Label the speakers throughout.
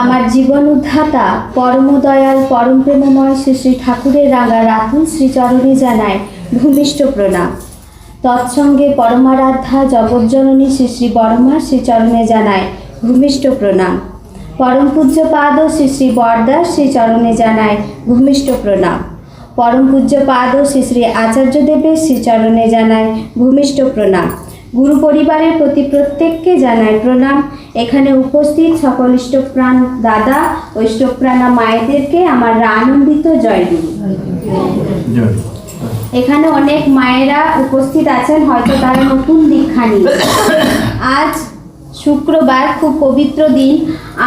Speaker 1: আমার জীবন উদ্ধাতা পরম দয়াল পরম প্রেমময় শ্রী শ্রী ঠাকুরের রাঙা রাতুল শ্রীচরণে জানায় ভূমিষ্ঠ প্রণাম। তৎসঙ্গে পরমারাধ্যা জগজ্জননী শ্রী শ্রী বর্মা শ্রীচরণে জানায় ভূমিষ্ঠ প্রণাম। পরম পূজ্য পাদ শ্রী শ্রী বরদাস শ্রীচরণে জানায় ভূমিষ্ঠ প্রণাম। পরম পূজ্য পাদ শ্রী শ্রী আচার্যদেবের শ্রীচরণে জানায় ভূমিষ্ঠ প্রণাম। গুরু পরিবারের প্রতি প্রত্যেককে জানায় প্রণাম। এখানে উপস্থিত সকল ইষ্টপ্রাণ দাদা ও ইষ্টপ্রাণা মায়েদেরকে আমার আনন্দিত
Speaker 2: জয়
Speaker 1: এখানে অনেক মায়েরা উপস্থিত আছেন, হয়তো তারা নতুন দীক্ষা নিয়ে আজ শুক্রবার খুব পবিত্র দিন।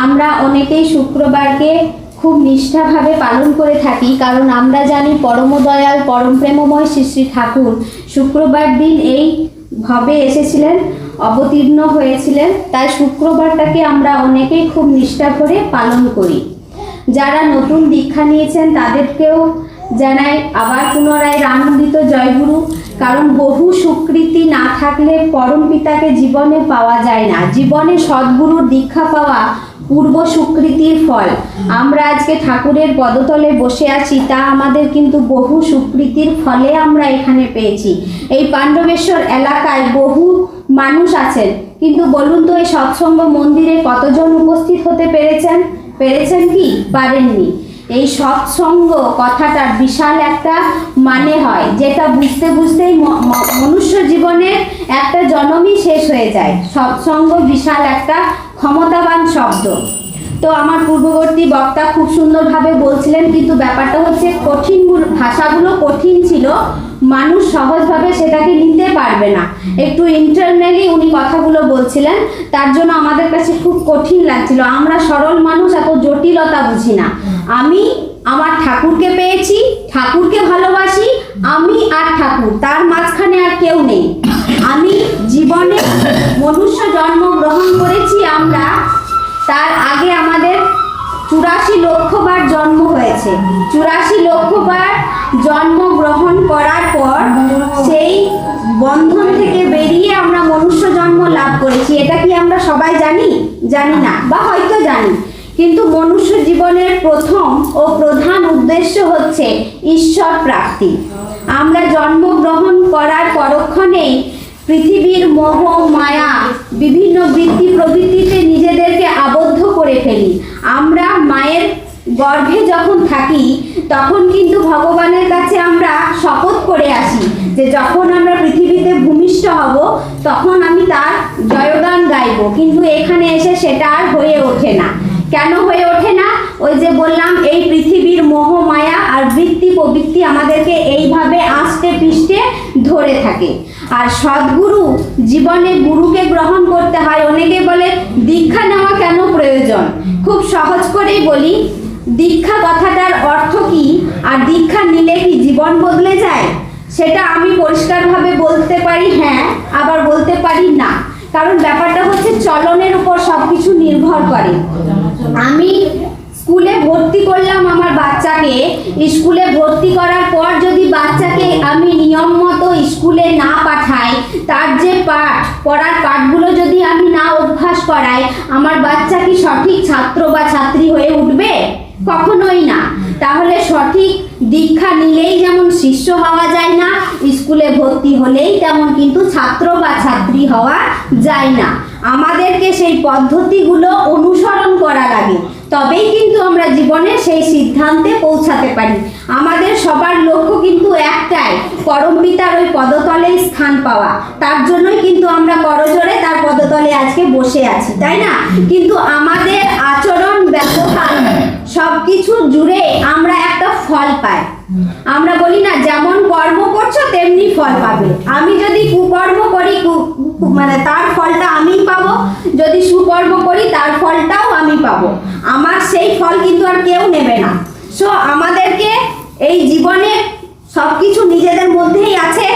Speaker 1: আমরা অনেকেই শুক্রবারকে খুব নিষ্ঠাভাবে পালন করে থাকি, কারণ আমরা জানি পরম দয়াল পরম প্রেমময় শ্রী শ্রী ঠাকুর শুক্রবার দিন এই ভবে এসেছিলেন, অবতীর্ণ হয়েছিলেন, তাই শুক্রবারটাকে আমরা অনেকেই খুব নিষ্ঠা করে পালন করি। যারা নতুন দীক্ষা নিয়েছেন, তাদেরকেও জানাই, আবার পুনরায় আনন্দিত জয়গুরু, কারণ বহু সুকৃতি না থাকলে পরম পিতাকে জীবনে পাওয়া যায় না। জীবনে সদ্গুরুর দীক্ষা পাওয়া পূর্ব সুকৃতির ফল। আমরা আজকে ঠাকুরের পদতলে বসে আছি, তা আমাদের কিন্তু বহু সুকৃতির ফলে আমরা এখানে পেয়েছি। এই পাণ্ডবেশ্বর এলাকায় বহু মানুষ আছেন। কিন্তু বলুন তো, এই সৎসঙ্গ মন্দিরে কতজন উপস্থিত হতে পেরেছেন? পেরেছেন কি? পারেননি। এই সৎসঙ্গ কথাটার বিশাল একটা মানে হয়, যেটা বুঝতে বুঝতেই মনুষ্য জীবনের একটা জন্মই শেষ হয়ে যায়। সৎসঙ্গ বিশাল একটা ক্ষমতাবান শব্দ। তো আমার পূর্ববর্তী বক্তা খুব সুন্দরভাবে বলছিলেন, কিন্তু ব্যাপারটা হচ্ছে কঠিন ভাষাগুলো কঠিন ছিল, মানুষ সহজভাবে সেটাকে নিতে পারবে না। একটু ইন্টারনালি উনি কথাগুলো বলছিলেন, তার জন্য আমাদের কাছে খুব কঠিন লাগছিল। আমরা সরল মানুষ, এত জটিলতা বুঝি না। আমি আমার ঠাকুরকে পেয়েছি, ঠাকুরকে ভালোবাসি, আমি আর ঠাকুর, তার মাঝখানে আর কেউ নেই। আমি জীবনে মনুষ্য জন্ম গ্রহণ করেছি আমরা, তার আগে আমাদের চুরাশি লক্ষবার জন্ম হয়েছে। চুরাশি লক্ষবার জন্ম গ্রহণ করার পর সেই বন্ধন থেকে বেরিয়ে আমরা মনুষ্য জন্ম লাভ করেছি। এটা কি আমরা সবাই জানি? জানি না, বা হয়তো জানি। কিন্তু মনুষ্য জীবনের প্রথম ও প্রধান উদ্দেশ্য হচ্ছে ঈশ্বর প্রাপ্তি। আমরা জন্মগ্রহণ করার পরক্ষণেই পৃথিবীর মোহ মায়া বিভিন্ন বৃত্তি প্রবৃত্তিতে নিজেদেরকে আবদ্ধ করে ফেলি। আমরা মায়ের গর্ভে যখন থাকি, তখন কিন্তু ভগবানের কাছে আমরা শপথ করে আসি যে যখন আমরা পৃথিবীতে ভূমিষ্ঠ হব, তখন আমি তার জয়গান গাইব। কিন্তু এখানে এসে সেটা আর হয়ে ওঠে না। কেন হয়ে ওঠে না? ওই যে বললাম, এই পৃথিবীর মোহ, মায়া আর বৃত্তি প্রবৃত্তি আমাদেরকে এইভাবে আষ্টে পিষ্টে ধরে থাকে। আর সদ্গুরু জীবনে গুরুকে গ্রহণ করতে হয়। অনেকে বলে, দীক্ষা নেওয়া কেন প্রয়োজন? খুব সহজ করেই বলি, দীক্ষা কথাটার অর্থ কি? আর দীক্ষা নিলে কি জীবন বদলে যায়? সেটা আমি পরিষ্কারভাবে বলতে পারি হ্যাঁ আবার বলতে পারি না। কারণ ব্যাপারটা হচ্ছে, চলনের উপর সবকিছু নির্ভর করে। আমি স্কুলে ভর্তি করলাম আমার বাচ্চাকে। স্কুলে ভর্তি করার পর যদি বাচ্চাকে আমি নিয়ম মতো স্কুলে না পাঠাই, তার যে পাঠ, পড়ার পাঠগুলো যদি আমি না অভ্যাস করাই, আমার বাচ্চা কি সঠিক ছাত্র বা ছাত্রী হয়ে উঠবে? কখনোই না। তাহলে সঠিক দীক্ষা নিলেই যেমন শিষ্য হওয়া যায় না, স্কুলে ভর্তি হলেই তেমন কিন্তু ছাত্র বা ছাত্রী হওয়া যায় না। আমাদেরকে সেই পদ্ধতিগুলো অনুসরণ করা লাগে। তবেই কিন্তু আমরা জীবনে সেই সিদ্ধান্তে পৌঁছাতে পারি। আমাদের সবার লক্ষ্য কিন্তু একটাই পরম পিতার ওই পদতলেই স্থান পাওয়া। তার জন্যই কিন্তু আমরা করজোরে তার পদতলে আজকে বসে আছি, তাই না? কিন্তু আমাদের আচরণ ব্যবহার সবকিছু জুড়ে আমরা একটা ফল পাই। আমরা বলি না, যেমন কর্ম করছ, তেমনি ফল পাবে। আমি যদি কুকর্ম করি মানে তার ফলটা আমিই পাবো। যদি সুকর্ম করি, তার ফলটাও আমি পাবো। আমার সেই ফল কিন্তু আর কেউ নেবে না। সো আমাদেরকে এই জীবনে সব কিছু নিজেদের মধ্যেই আছে।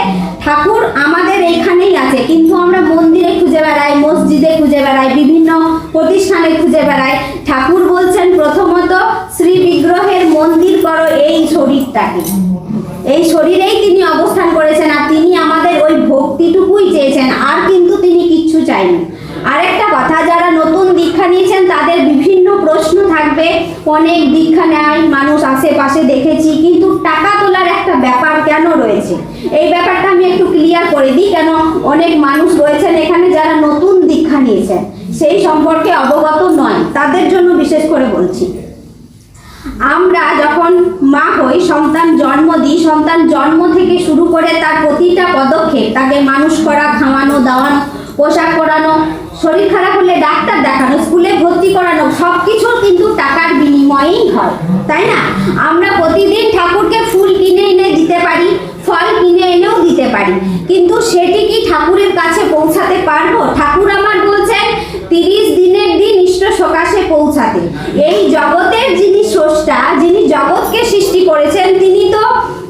Speaker 1: ঠাকুর আমাদের এইখানেই আছে। কিন্তু আমরা মন্দিরে খুঁজে বেড়াই, মসজিদে খুঁজে বেড়াই, বিভিন্ন প্রতিষ্ঠানে খুঁজে বেড়াই। ঠাকুর বলছেন, প্রথমত শ্রী বিগ্রহের মন্দির করো এই শরীরটাকে। এই শরীরেই তিনি অবস্থান করেছেন আর তিনি আমাদের ওই ভক্তিটুকুই চেয়েছেন। আর চাইনি। আরেকটা কথা, যারা নতুন দীক্ষা নিয়েছেন, তাদের বিভিন্ন প্রশ্ন থাকবে। অনেক দীক্ষা নেয়, মানুষ আশেপাশে দেখেছি, কিন্তু টাকা তোলার একটা ব্যাপার কেন রয়েছে? এই ব্যাপারটা আমি একটু ক্লিয়ার করে দিই, কেন অনেক মানুষ রয়েছেন এখানে যারা নতুন দীক্ষা নিয়েছেন। সেই সম্পর্কে অবগত নয়, তাদের জন্য বিশেষ করে বলছি। আমরা যখন মা হই, সন্তান জন্ম দিই, সন্তান জন্ম থেকে শুরু করে তার প্রতিটা পদক্ষেপ, তাকে মানুষ করা, খাওয়ানো, দাওয়ানো পোশাক পরানো, শরীর খারাপ হলে ডাক্তার দেখানো, স্কুলে ভর্তি করানো সব কিছু কিন্তু টাকার বিনিময়েই হয়, তাই না? আমরা প্রতিদিন ঠাকুরকে ফুল কিনে এনে দিতে পারি, ফল কিনে এনেও দিতে পারি, কিন্তু সেটি কি ঠাকুরের কাছে পৌঁছাতে পারব? ঠাকুর আমার বলছেন, তিরিশ দিনের দিন ইষ্ট সকাশে পৌঁছাতে। এই জগতের যিনি স্রষ্টা, যিনি জগৎকে সৃষ্টি করেছেন, তিনি তো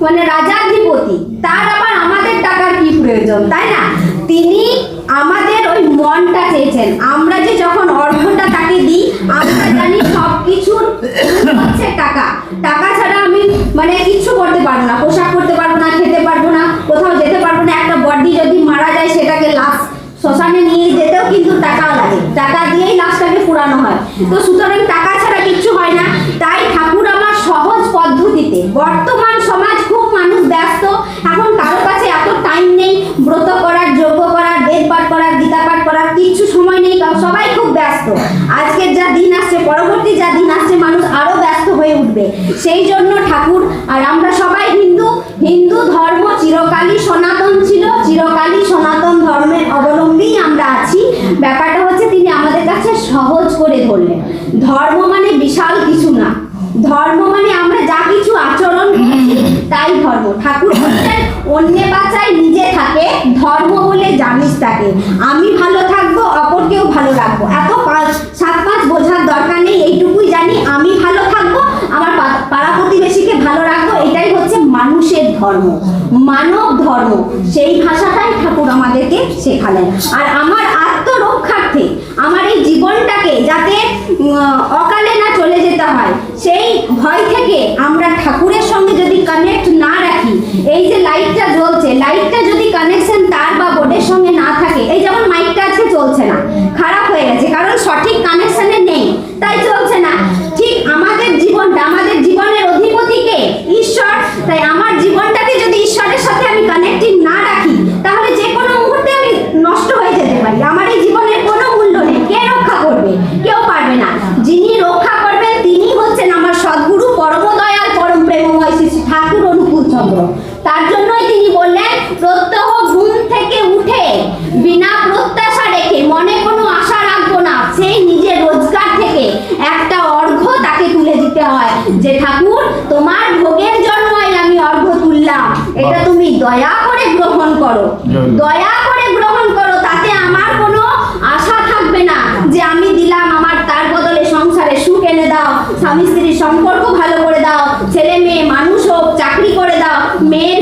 Speaker 1: মানে রাজাধিপতি, তার আবার আমাদের টাকার কি প্রয়োজন, তাই না তিনি আমাদের ওই মনটা চেয়েছেন আমরা যে যখন অর্ঘটা তাকে দিই আমরা জানি সব কিছুর হচ্ছে টাকা টাকা ছাড়া আমি মানে কিচ্ছু করতে পারব না, পোশাক করতে পারব না, খেতে পারব না, কোথাও যেতে পারব না। একটা বডি যদি মারা যায়, সেটাকে লাশ শ্মশানে নিয়ে যেতেও কিন্তু টাকা লাগে। টাকা দিয়েই লাশটাকে পুরানো হয়। তো সুতরাং টাকা ছাড়া কিচ্ছু হয় না। তাই ঠাকুর আমার সহজ পদ্ধতিতে, বর্তমান সমাজ খুব মানুষ ব্যস্ত। এখন কারও কাছে এত টাইম নেই, ব্রত করার যোগ্য করার পাঠ করার গীতা পাঠ করার কিচ্ছু সময় নেই, কারণ সবাই খুব ব্যস্ত। আজকের যা দিন আসছে, পরবর্তী যা দিন আসছে, মানুষ আরও ব্যস্ত হয়ে উঠবে। সেই জন্য ঠাকুর, আর আমরা সবাই হিন্দু হিন্দু ধর্ম চিরকালই সনাতন ছিল, চিরকালই সনাতন ধর্মের অবলম্বী আমরা আছি। ব্যাপারটা হচ্ছে, তিনি আমাদের কাছে সহজ করে ধরলেন। ধর্ম মানে বিশাল কিছু না। ধর্ম মানে আমরা যা কিছু আচরণ তাই ধর্ম। ঠাকুর বলছেন অন্যে বাঁচায় নিজে থাকে ধর্ম বলে তাকে আমি ভালো থাকব, অপরকেও ভালো রাখব। এত পাঁচ, সাত পাঁচ বোঝার দরকার নেই, এইটুকুই জানি। আমি ভালো থাকব, আমার পাড়া প্রতিবেশীকে ভালো রাখব, এটাই হচ্ছে মানুষের ধর্ম। মানব ধর্ম, সেই ভাষাটাই ঠাকুর আমাদেরকে শেখালেন। আর আমার আত্মরক্ষার্থে, আমার এই জীবনটাকে যাতে অকালে না চলে যেতে হয়, সেই ভয় থেকে আমরা ঠাকুরের সঙ্গে যদি কানেক্ট না রাখি এই যে লাইটটা জ্বলছে লাইটটা যদি কানেকশন তার বা বোর্ডের সঙ্গে না থাকে এই যেমন মাইকটা আজকে চলছে না খারাপ হয়ে গেছে কারণ সঠিক কানেকশনে নেই তাই চলছে না ঠিক আমাদের জীবনটা আমাদের জীবনের অধিপতিকে ঈশ্বর তাই আমার জীবনটাকে যদি ঈশ্বরের সাথে আমি কানেক্টিং না রাখি তাহলে যে কোনো মুহূর্তে আমি নষ্ট হয়ে যেতে পারি আমার এই জীবনের কোনো মূল্য নেই কে রক্ষা করবে কেউ পারবে না যিনি রক্ষা করবেন তিনি হচ্ছেন আমার সদ্গুরু পরম দয়াল পরম প্রেমময় শ্রী শ্রী ঠাকুর অনুকূল চন্দ্র তার জন্যই তিনি বললেন প্রত্যহ ঘুম থেকে উঠে বিনা প্রত্যাশা রেখে মনে কোনো আশা রাখব না সেই নিজের রোজগার থেকে একটা অর্ঘ তাকে তুলে দিতে হয় যে ঠাকুর তোমার ভোগের জন্যই আমি অর্ঘ তুললাম এটা তুমি দয়া করে গ্রহণ করো। দয়া করে গ্রহণ করো তাতে আমার কোনো আশা থাকবে না যে আমি দিলাম আমার তার বদলে সংসারে সুখ এনে দাও স্বামী স্ত্রীর সম্পর্ক ভালো করে দাও ছেলে মেয়ে মানুষ হোক চাকরি করে দাও মেয়ের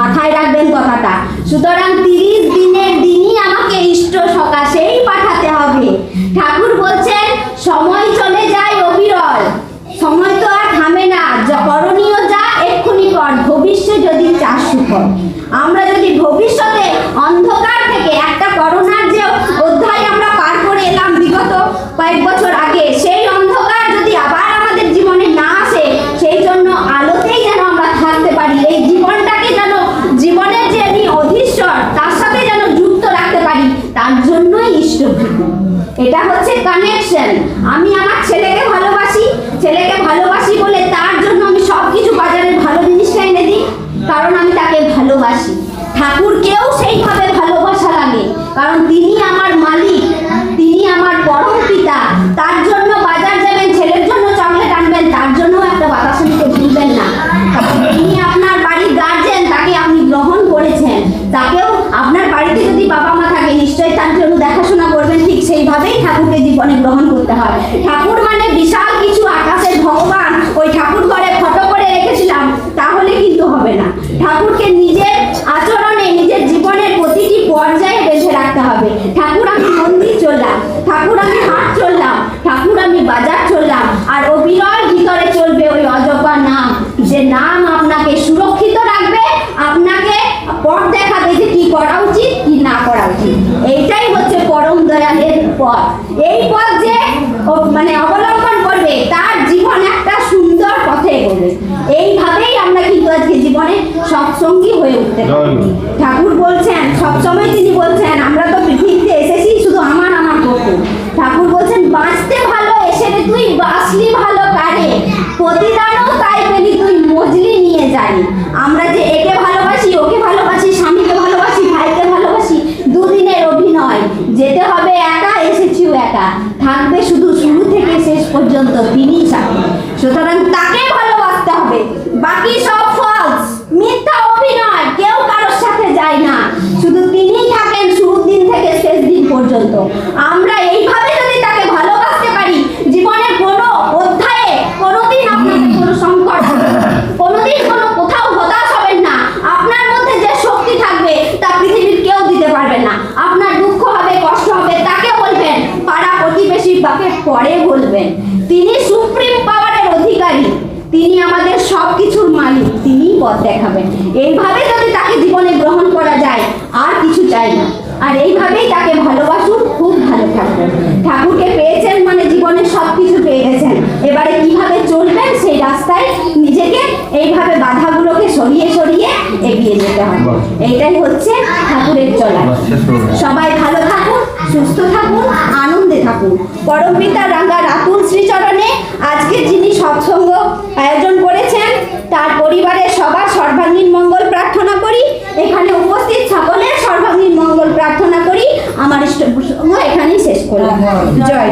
Speaker 1: মাথায় রাখবেন কথাটা। সুতরাং তিরিশ দিনের দিনই আমাকে ইষ্ট সকাশেই পাঠাতে হবে। ঠাকুর বলছেন, সময় চলে যায় অবিরল। সময় তো আর থামে না। করণীয় যা, এক্ষুনি কর। ভবিষ্যৎ যদি চাষ সুফল। আমরা যদি ভবিষ্যতে অন্ধকার থেকে একটা করোনার যে অধ্যায় আমরা পার করে এলাম বিগত কয়েক বছর আগে, সেই অন্ধকার যদি আবার আমাদের জীবনে না আসে সেই জন্য আলোতেই যেন আমরা থাকতে পারি এই জীবনটাকে যেন জীবনের যে আমি অধীশ্বর তার সাথে যেন যুক্ত রাখতে পারি তার এটা হচ্ছে কানেকশন আমি আমার ছেলেকে ভালোবাসি ছেলেকে ভালোবাসি বলে তার জন্য আমি সব বাজারের ভালো জিনিসটা এনে দিই, কারণ আমি তাকে ভালোবাসি। ঠাকুরকেও সেইভাবে ভালোবাসা লাগে, কারণ তিনি আমার মালিক, তিনি আমার পরম পিতা। তার জন্য বাজার যাবেন, ছেলের জন্য চকলেট আনবেন, তার জন্য একটা বাতাসা নিতে ভুলবেন না। তিনি আপনার বাড়ির গার্জেন তাকে আপনি গ্রহণ করেছেন। তাকেও হবে। ঠাকুর আমি মন্দির চললাম ঠাকুর আমি হাট চললাম ঠাকুর আমি বাজার চললাম আর ও বিরল ভিতরে চলবে ওই অজপা নাম। যে নাম আপনাকে সুরক্ষিত রাখবে আপনাকে পথ দেখাবে যে কি করা উচিত কি না করা উচিত। এইটাই হচ্ছে পরম দয়ালের পথ। এই পথ যে মানে অবলম্বন করবে তার জীবন একটা সুন্দর পথে এগোবে। এইভাবেই আমরা কিন্তু আজকে জীবনে সৎসঙ্গী হয়ে উঠতে পারি। ঠাকুর বলছেন সবসময় তিনি বলছেন আমরা আমার ঠাকুর বলছেন, বাঁচতে ভালো এসে রে তুই, বাঁচলি ভালো কারে প্রতিদানও তাই পেলি তুই, মজলি নিয়ে যাবি আমরা যে একে ভালোবাসি, ওকে ভালোবাসি, স্বামীকে ভালোবাসি, ভাইকে ভালোবাসি, দুদিনের অভিনয়। যেতে হবে একা, এসেছিও একা। থাকবে শুধু শুরু থেকে শেষ পর্যন্ত তিনিই সাথে। সুতরাং তাকে ভালোবাসতে হবে। বাকি সব ফলস মিথ্যা অভিনয়। কেউ কারোর সাথে যায় না শুধু তিনিই থাকেন শুরুর দিন থেকে শেষ দিন পর্যন্ত আমরা এইভাবে যদি তাকে ভালোবাসতে পারি জীবনের কোনো অধ্যায়ে কোনোদিন আপনাদের কোনো সংকট হবে না। কোনোদিন কোনো কোথাও হতাশ হবেন না আপনার মধ্যে যে শক্তি থাকবে তা পৃথিবীর কেউ দিতে পারবে না আপনার দুঃখ হবে কষ্ট হবে তাকে বলবেন পাড়া প্রতিবেশী বাকে পরে বলবেন তিনি সুপ্রিম পাওয়ারের অধিকারী তিনি আমাদের সব কিছুর মালিক তিনিই পথ দেখাবেন। এইভাবে যদি তাকে জীবনে গ্রহণ করা যায় আর কিছু চাই না। আর এইভাবেই তাকে ভালোবাসুন খুব ভালো থাকবেন। ঠাকুরকে পেয়েছেন মানে জীবনে সব কিছু পেয়ে গেছেন। এবারে কীভাবে চলবেন সেই রাস্তায় নিজেকে এইভাবে বাধাগুলোকে সরিয়ে সরিয়ে এগিয়ে যেতে হবে। এইটাই হচ্ছে ঠাকুরের চলা। সবাই ভালো থাকুন সুস্থ থাকুন, আনন্দে থাকুন। পরমপিতা রাঙ্গা রাতুল শ্রীচরণে আজকে যিনি সৎসঙ্গ আয়োজন করেছেন, তার পরিবারের সবার সর্বাঙ্গীন মঙ্গল প্রার্থনা করি। এখানে উপস্থিত সকলের সর্বাঙ্গীন মঙ্গল প্রার্থনা করি। আমার এখানেই শেষ করলাম। জয়।